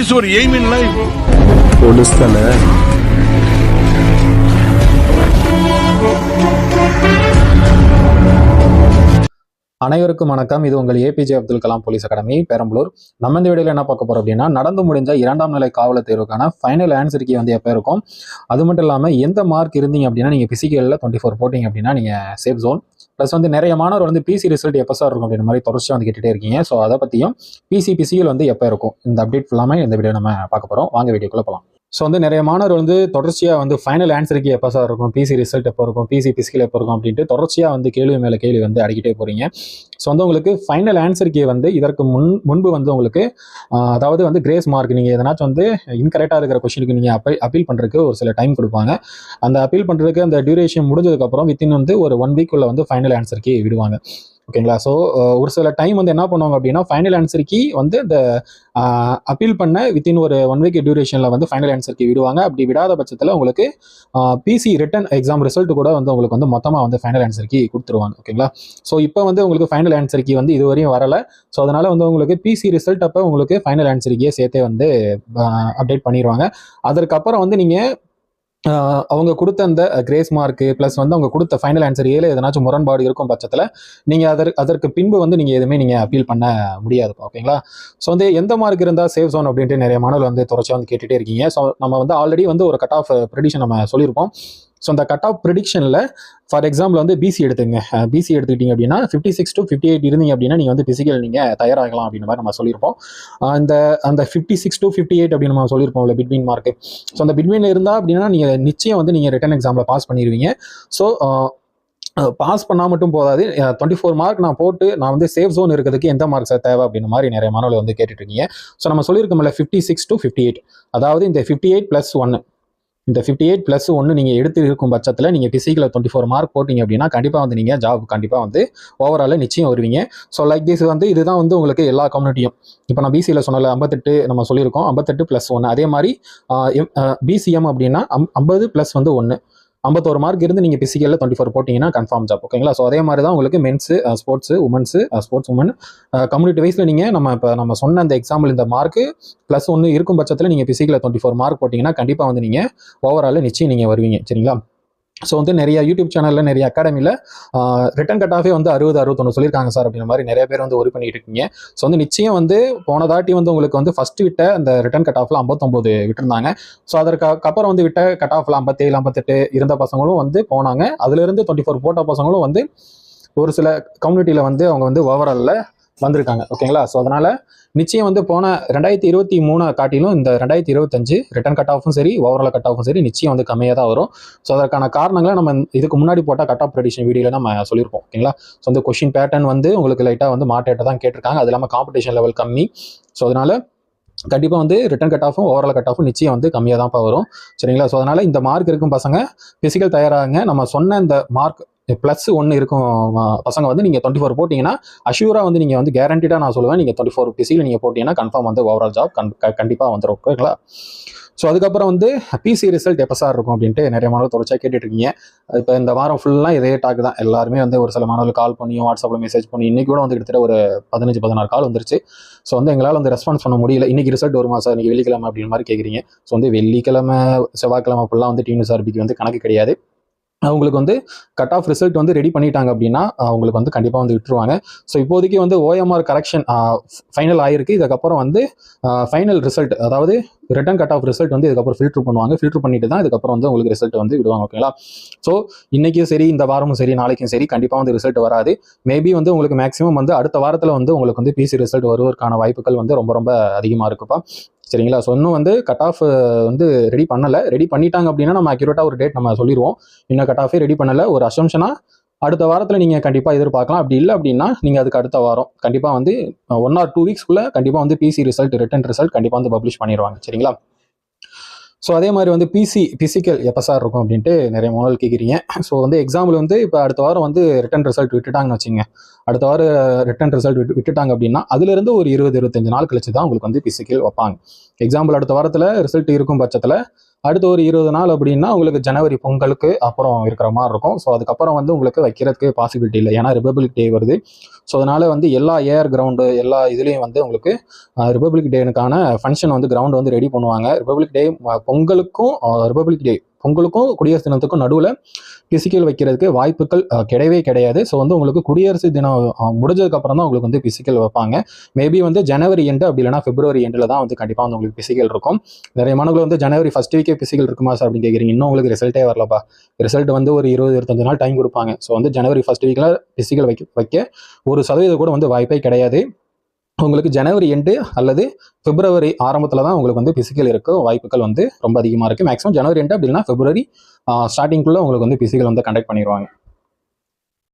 is your aim in life? Police தானே? அனைவருக்கும் வணக்கம். இது உங்கள் APJ Abdul Kalam police academy Perambalur. நம்ம இந்த வீடியோவில் என்ன பார்க்க போறோம் அப்படின்னா நடந்து முடிஞ்ச இரண்டாம் நிலை காவலர் தேர்வுக்கான ஃபைனல் ஆன்சர் கீ வந்து எப்போ இருக்கும்? அது மட்டும் இல்லாமல் எந்த மார்க் இருந்தீங்க அப்படின்னா நீங்கள் பிசிக்கலில் டுவெண்ட்டி ஃபோர் போட்டிங்க அப்படின்னா நீங்கள் சேஃப் ஜோன் ப்ளஸ் வந்து நிறைய மாணவர் வந்து பிசி ரிசல்ட் எப்போ சார் இருக்கும் அப்படின்ற மாதிரி தொடர்ச்சியாக வந்து கேட்டுகிட்டே இருக்கீங்க. ஸோ அதை பற்றியும் பிசி பிசியில் வந்து எப்போ இருக்கும்? இந்த அப்டேட் ஃபுல்லாமே இந்த வீடியோ நம்ம பார்க்க போகிறோம் வாங்க வீடியோக்குள்ளே போகலாம் ஸோ வந்து நிறைய மாணவர் வந்து தொடர்ச்சியாக வந்து ஃபைனல் ஆன்சருக்கு எப்போ சார் இருக்கும்? பிசி ரிசல்ட் எப்போ இருக்கும்? பிசி பிசிக்கல் எப்போ இருக்கும் அப்படின்ட்டு தொடர்ச்சியாக வந்து கேள்வி மேலே கேள்வி வந்து அடிக்கிட்டே போகிறீங்க ஸோ வந்து உங்களுக்கு ஃபைனல் ஆன்சருக்கு வந்து இதற்கு முன் முன்பு வந்து உங்களுக்கு அதாவது வந்து கிரேஸ் மார்க் நீங்கள் எதனாச்சும் வந்து இன்கரெக்டாக இருக்கிற கொஷினுக்கு நீங்கள் அப்பீல் அப்பீல் பண்ணுறதுக்கு ஒரு சில டைம் கொடுப்பாங்க. அந்த அப்பீல் பண்ணுறதுக்கு அந்த டியூரேஷன் முடிஞ்சதுக்கப்புறம் வித்தின் வந்து ஒரு ஒன் வீக்குள்ளே வந்து ஃபைனல் ஆன்சருக்கு விடுவாங்க. ஓகேங்களா? ஸோ ஒரு சில டைம் வந்து என்ன பண்ணுவாங்க அப்படின்னா ஃபைனல் ஆன்சருக்கு வந்து இந்த அப்பீல் பண்ண வித்தின் ஒரு ஒன் வீக் டியூரேஷனில் வந்து ஃபைனல் ஆன்சருக்கு விடுவாங்க. அப்படி விடாத பட்சத்தில் உங்களுக்கு பிசி ரிட்டன் எக்ஸாம் ரிசல்ட் கூட வந்து உங்களுக்கு வந்து மொத்தமாக வந்து ஃபைனல் ஆன்சருக்கு கொடுத்துருவாங்க. ஓகேங்களா? ஸோ இப்போ வந்து உங்களுக்கு ஃபைனல் ஆன்சருக்கு வந்து இதுவரையும் வரலை. ஸோ அதனால் வந்து உங்களுக்கு பிசி ரிசல்ட் அப்போ உங்களுக்கு ஃபைனல் ஆன்சருக்கே சேர்த்தே வந்து அப்டேட் பண்ணிடுவாங்க அதற்கப்புறம் வந்து நீங்கள் அவங்க கொடுத்த அந்த கிரேஸ் மார்க்கு ப்ளஸ் வந்து அவங்க கொடுத்த ஃபைனல் ஆன்சர் ஏழு எதனாச்சும் முரண்பாடு இருக்கும் பட்சத்தில் நீங்கள் அதற்கு அதற்கு பின்பு வந்து நீங்கள் எதுவுமே நீங்கள் அப்பீல் பண்ண முடியாது ஓகேங்களா ஸோ வந்து எந்த மார்க் இருந்தால் சேஃப் ஜோன் அப்படின்ட்டு நிறைய மாணவர்கள் வந்து தொடர்ச்சியாக வந்து கேட்டுகிட்டே இருக்கீங்க. ஸோ நம்ம வந்து ஆல்ரெடி வந்து ஒரு கட் ஆஃப் ப்ரெடிஷன் நம்ம சொல்லியிருப்போம். ஸோ அந்த கட் ஆஃப் ப்ரிடிக்ஷனில் ஃபார் எக்ஸாம்பிள் வந்து பிசி எடுத்துங்க. பிசி எடுத்துக்கிட்டீங்க அப்படின்னா fifty six to fifty eight இருந்தீங்க அப்படின்னா நீங்கள் வந்து பிசிக்கல் நீங்கள் தயாராகலாம் அப்படின்ற மாதிரி நம்ம சொல்லியிருப்போம். அந்த அந்த fifty six to fifty eight அப்படின்னு நம்ம சொல்லியிருப்போம்ல பிட்வீன் மார்க்கு ஸோ அந்த பிட்வீனில் இருந்தால் அப்படின்னா நீங்கள் நிச்சயம் வந்து நீங்கள் ரிட்டன் எக்ஸாமில் பாஸ் பண்ணிடுவீங்க ஸோ பாஸ் பண்ணால் மட்டும் போதாது. டுவெண்ட்டி ஃபோர் மார்க் நான் போட்டு நான் வந்து சேஃப் ஜோன் இருக்கிறதுக்கு எந்த மார்க் சார் தேவை அப்படின்ற மாதிரி நிறைய மாணவர்கள் வந்து கேட்டுட்டு இருக்கீங்க. ஸோ நம்ம சொல்லியிருக்கோம்ல fifty six to fifty eight அதாவது இந்த ஃபிஃப்டி எயிட் ப்ளஸ் ஒன்று இந்த ஃபிஃப்டி எயிட் ப்ளஸ் ஒன்று நீங்கள் எடுத்து இருக்கும் பட்சத்தில் நீங்கள் பிசிக்கில் டுவெண்ட்டி ஃபோர் மார்க் போட்டிங்க அப்படின்னா கண்டிப்பாக வந்து நீங்கள் ஜாப் கண்டிப்பாக வந்து ஓவரால் நிச்சயம் வருவீங்க. ஸோ லைக் திஸ் வந்து இதுதான் வந்து உங்களுக்கு எல்லா கம்யூனிட்டியும் இப்போ நான் பிசியில் சொன்னல ஐம்பத்தெட்டு நம்ம சொல்லியிருக்கோம் ஐம்பத்தெட்டு ப்ளஸ் ஒன்று அதே மாதிரி பிசிஎம் அப்படின்னா அம் ஐம்பது ப்ளஸ் வந்து ஒன்று ஐம்பத்தோரு மார்க் இருந்து நீங்கள் பிசிக்கலில் டுவெண்ட்டி ஃபோர் போட்டிங்கன்னா கன்ஃபார்ம் ஜாப் ஓகேங்களா ஸோ அதே மாதிரி தான் உங்களுக்கு men's sports women's sports women community வைஸில் நீங்கள் நம்ம இப்போ நம்ம சொன்ன அந்த எக்ஸாம்பிள் இந்த மார்க்கு ப்ளஸ் ஒன்று இருக்கும் பட்சத்தில் நீங்கள் பிசிக்கலில் டுவெண்ட்டி ஃபோர் மார்க் போட்டிங்கன்னா கண்டிப்பாக வந்து நீங்கள் ஓவரால் நிச்சயம் நீங்கள் வருவீங்க. சரிங்களா? ஸோ வந்து நிறைய யூடியூப் சேனலில் நிறைய அகாடமியில் ரிட்டன் கட் ஆஃபே வந்து அறுபது அறுபத்தொன்று சொல்லியிருக்காங்க சார் அப்படின்ற மாதிரி நிறைய பேர் வந்து ஒரு பண்ணிட்டு இருக்கீங்க. ஸோ வந்து நிச்சயம் வந்து போன தாட்டி வந்து உங்களுக்கு வந்து ஃபஸ்ட்டு விட்ட அந்த ரிட்டன் கட் ஆஃபில் ஐம்பத்தொம்போது விட்டுருந்தாங்க. ஸோ அதற்கு அப்புறம் வந்து விட்ட கட் ஆஃப்ல ஐம்பத்தேழு ஐம்பத்தெட்டு இருந்த பசங்களும் வந்து போனாங்க. அதுலேருந்து டுவெண்ட்டி ஃபோர் போட்ட பசங்களும் வந்து ஒரு சில கம்யூனிட்டியில் வந்து அவங்க வந்து ஓவராலில் வந்திருக்காங்க. ஓகேங்களா? ஸோ அதனால் நிச்சயம் வந்து போன ரெண்டாயிரத்தி இருபத்தி மூணை காட்டிலும் இந்த ரெண்டாயிரத்தி இருபத்தஞ்சு ரிட்டன் கட் ஆஃபும் சரி ஓவரால் கட் ஆஃபும் சரி நிச்சயம் வந்து கம்மியாக தான் வரும். ஸோ அதற்கான காரணங்களை நம்ம இதுக்கு முன்னாடி போட்டால் கட் ஆஃப் ப்ரெடிஷன் வீடியோவில் நம்ம சொல்லியிருப்போம். ஓகேங்களா? ஸோ அந்த கொஷின் பேட்டர்ன் வந்து உங்களுக்கு லைட்டாக வந்து மாட்டேட்ட தான் கேட்டிருக்காங்க. அது இல்லாமல் காம்படிஷன் லெவல் கம்மி. ஸோ அதனால் கண்டிப்பாக வந்து ரிட்டன் கட் ஆஃபும் ஓவரால் கட் ஆஃபும் நிச்சயம் வந்து கம்மியாக தான் வரும். சரிங்களா? ஸோ அதனால் இந்த மார்க் இருக்கும் பசங்க ஃபிசிக்கல் தயாராகுங்க. நம்ம சொன்ன இந்த மார்க் ப்ளஸ் ஒன்று இருக்கும் பசங்க வந்து நீங்கள் டுவெண்ட்டி ஃபோர் போட்டிங்கன்னா அஷ்யூராக வந்து நீங்கள் வந்து கேரண்டிடாக நான் சொல்லுவேன் நீங்கள் டுவெண்ட்டி ஃபோர் பிசியில் நீங்கள் போட்டிங்கன்னா கன்ஃபார்ம் வந்து ஓவரால் ஜாப் கண் கண்டிப்பாக வந்துடும் ஓகேங்களா ஸோ அதுக்கப்புறம் வந்து பிசி ரிசல்ட் எப்போ சார் இருக்கும் அப்படின்ட்டு நிறைய மாணவர் தொடர்ச்சியாக கேட்டுட்டு இருக்கீங்க இப்போ இந்த வாரம் ஃபுல்லாக இதே டாக் தான். எல்லாருமே வந்து ஒரு சில மாணவர்கள் கால் பண்ணியும் வாட்ஸ்அப்பில் மெசேஜ் பண்ணி இன்னைக்கு கூட வந்து கிட்டத்தட்ட ஒரு பதினஞ்சு பதினாறு கால் வந்துருச்சு. ஸோ வந்து எங்களால் வந்து ரெஸ்பான்ஸ் பண்ண முடியல. இன்னைக்கு ரிசல்ட் வருமா சார் இன்னைக்கு வெள்ளிக்கிழமை அப்படின்ற மாதிரி கேட்குறீங்க ஸோ வந்து வெள்ளிக்கிழமை செவ்வாய்க்கிழமை ஃபுல்லாக வந்து டிஎன்எஸ்ஆர்பிக்கு வந்து கணக்கு கிடையாது. அவங்களுக்கு வந்து கட் ஆஃப் ரிசல்ட் வந்து ரெடி பண்ணிட்டாங்க அப்படின்னா அவங்களுக்கு வந்து கண்டிப்பாக வந்து விட்டுருவாங்க. ஸோ இப்போதைக்கு வந்து ஓஎம்ஆர் கரெக்ஷன் ஃபைனல் ஆயிருக்கு. இதுக்கப்புறம் வந்து ஃபைனல் ரிசல்ட் அதாவது ரிட்டன் கட் ஆஃப் ரிசல்ட் வந்து இதுக்கப்புறம் ஃபில்டர் பண்ணுவாங்க. ஃபில்டர் பண்ணிட்டு தான் இதுக்கப்புறம் வந்து உங்களுக்கு ரிசல்ட் வந்து விடுவாங்க ஓகேங்களா ஸோ இன்றைக்கும் சரி இந்த வாரமும் சரி நாளைக்கும் சரி கண்டிப்பாக வந்து ரிசல்ட் வராது. மேபி வந்து உங்களுக்கு மேக்ஸிமம் வந்து அடுத்த வாரத்தில் வந்து உங்களுக்கு வந்து பிசி ரிசல்ட் வருவதற்கான வாய்ப்புகள் வந்து ரொம்ப ரொம்ப அதிகமாக இருக்குப்பா. சரிங்களா? ஸோ இன்னும் வந்து கட் ஆஃப் வந்து ரெடி பண்ணலை. ரெடி பண்ணிட்டாங்க அப்படின்னா நம்ம அக்யூரேட்டாக ஒரு டேட் நம்ம சொல்லிடுவோம் இன்னும் கட் ஆஃபே ரெடி பண்ணலை. ஒரு அசம்ஷனாக அடுத்த வாரத்தில் நீங்கள் கண்டிப்பாக எதிர்பார்க்கலாம். அப்படி இல்லை அப்படின்னா நீங்கள் அதுக்கு அடுத்த வாரம் கண்டிப்பாக வந்து ஒன் ஆர் டூ வீக்ஸ்க்குள்ளே கண்டிப்பாக வந்து பிசி ரிசல்ட் ரிட்டன் ரிசல்ட் கண்டிப்பாக வந்து பப்ளிஷ் பண்ணிடுவாங்க சரிங்களா? ஸோ அதே மாதிரி வந்து பிசி பிசிக்கல் எப்போ சார் இருக்கும் அப்படின்ட்டு நிறைய மாடல் கேட்குறீங்க ஸோ வந்து எக்ஸாம்பிள் வந்து இப்போ அடுத்த வாரம் வந்து ரிட்டன் ரிசல்ட் விட்டுட்டாங்கன்னு வச்சுங்க அடுத்த வாரம் ரிட்டன் ரிசல்ட் விட்டு விட்டுட்டாங்க அப்படின்னா அதுலேருந்து ஒரு இருபது இருபத்தஞ்சு நாள் கழிச்சு தான் உங்களுக்கு வந்து பிசிக்கல் வைப்பாங்க. எக்ஸாம்பிள் அடுத்த வாரத்தில் ரிசல்ட் இருக்கும் பட்சத்தில் அடுத்து ஒரு இருபது நாள் அப்படின்னா உங்களுக்கு ஜனவரி பொங்கலுக்கு அப்புறம் இருக்கிற மாதிரி இருக்கும். ஸோ அதுக்கப்புறம் வந்து உங்களுக்கு வைக்கிறதுக்கு பாசிபிலிட்டி இல்லை. ஏன்னா ரிபப்ளிக் டே வருது. ஸோ அதனால் வந்து எல்லா ஏர் கிரவுண்டு எல்லா இதுலேயும் வந்து உங்களுக்கு ரிபப்ளிக் டேனுக்கான ஃபங்க்ஷன் வந்து கிரவுண்ட் வந்து ரெடி பண்ணுவாங்க. ரிபப்ளிக் டே பொங்கலுக்கும் ரிபப்ளிக் டே பொங்கலுக்கும் குடியரசு தினத்துக்கும் நடுவில் பிசிக்கல் வைக்கிறதுக்கு வாய்ப்புகள் கிடையவே கிடையாது. ஸோ வந்து உங்களுக்கு குடியரசு தினம் முடிஞ்சதுக்கப்புறம் முடிஞ்சதுக்கு அப்புறம் தான் உங்களுக்கு வந்து பிசிக்கல் வைப்பாங்க. மேபி வந்து ஜனவரி எண்டு அப்படி இல்லைனா பிப்ரவரி எண்டில் தான் வந்து கண்டிப்பாக வந்து உங்களுக்கு பிசிக்கல் இருக்கும். நிறைய மாணவர்கள் வந்து ஜனவரி ஃபர்ஸ்ட் வீக்கே பிசிக்கல் இருக்குமா சார் அப்படின்னு கேட்குறீங்க இன்னும் உங்களுக்கு ரிசல்ட்டே வரலப்பா. ரிசல்ட் வந்து ஒரு இருபது இருபத்தஞ்சு நாள் டைம் கொடுப்பாங்க. ஸோ வந்து ஜனவரி ஃபர்ஸ்ட் வீக்கில் பிசிக்கல் வைக்க வைக்க ஒரு சதவீதம் கூட வந்து வாய்ப்பே கிடையாது. உங்களுக்கு ஜனவரி எண்டு அல்லது பிப்ரவரி ஆரம்பத்தில் தான் உங்களுக்கு வந்து பிசிக்கல் இருக்க வாய்ப்புகள் வந்து ரொம்ப அதிகமாக இருக்குது மேக்ஸிமம் ஜனவரி எண்டு அப்படின்னா பிப்ரவரி ஸ்டார்டிங்குள்ளே உங்களுக்கு வந்து பிசிக்கல் வந்து கண்டக்ட் பண்ணிடுவாங்க